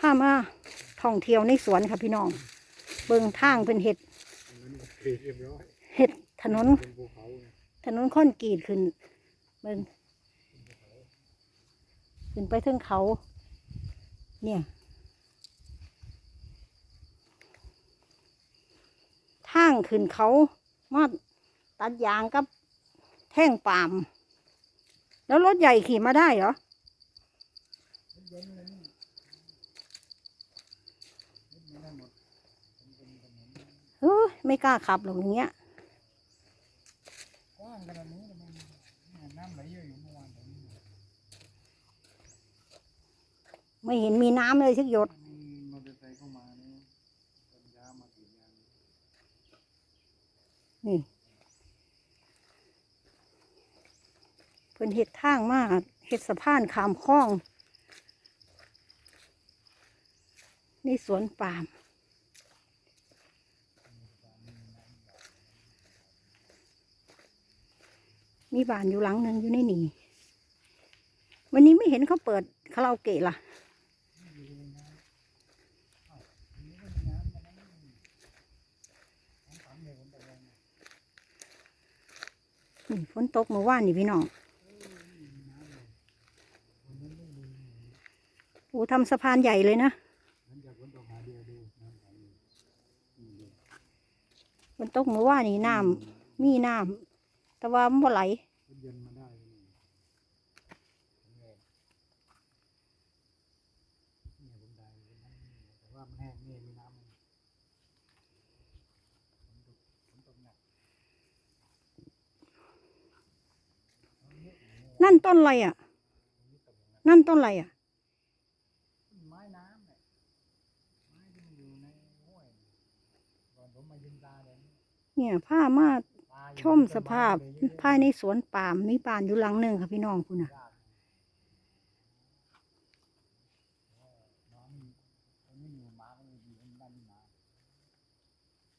พามาท่องเที่ยวในสวนค่ะพี่น้อง เบิ่งทางเป็นเห็ดเห็ดถนน ถนนค่อนกรีดขึ้น เบิ่งขึ้นไปถึงเขา เนี่ยทางขึ้นเขามาตัดยางกับแท่งปาล์มแล้วรถใหญ่ขี่มาได้เหรอ เฮ้ย ไม่กล้าขับหรอกอย่างเงี้ยกว้างขนาดนี้ทำไมน้ำไหลเยอะอยู่เมื่อวานตรงนี้ไม่เห็นมีน้ำเลยสักหยดมีมอเตอร์ไซค์เข้ามาเนี่ยต้นยามากี่ยางนี่เพิ่นเห็ดทางมากเห็ดสะพานขามคลอง นี่สวนปาล์ม มีบ้านอยู่หลังหนึ่งอยู่ในนี่วันนี้ไม่เห็นเขาเปิดคาราโอเกะล่ะนี่ฝนตกเมื่อวานนี่พี่น้องโอ้ทำสะพานใหญ่เลยนะหลังจากฝนตกหาเดียวดูน้ำไหลอยู่นี่ดูฝนตกเมื่อวานนี่น้ำมีน้ำ แต่ว่ามันบ่ไหลรถยนต์มาได้นี่เนี่ยผมได้วันนั้นแต่ว่ามันแห้งนี่มีน้ำมันนั่นต้นอะไรอะ นั่นต้นอะไรอะ ไม้น้ำเนี่ยไม้ที่มันอยู่ในห้วยก่อนผมมายิงตาเลยเนี่ยผ้ามา ชมสภาพภายในสวนปาล์มมีป่านอยู่หลังหนึ่งค่ะพี่น้องคุณน่ะ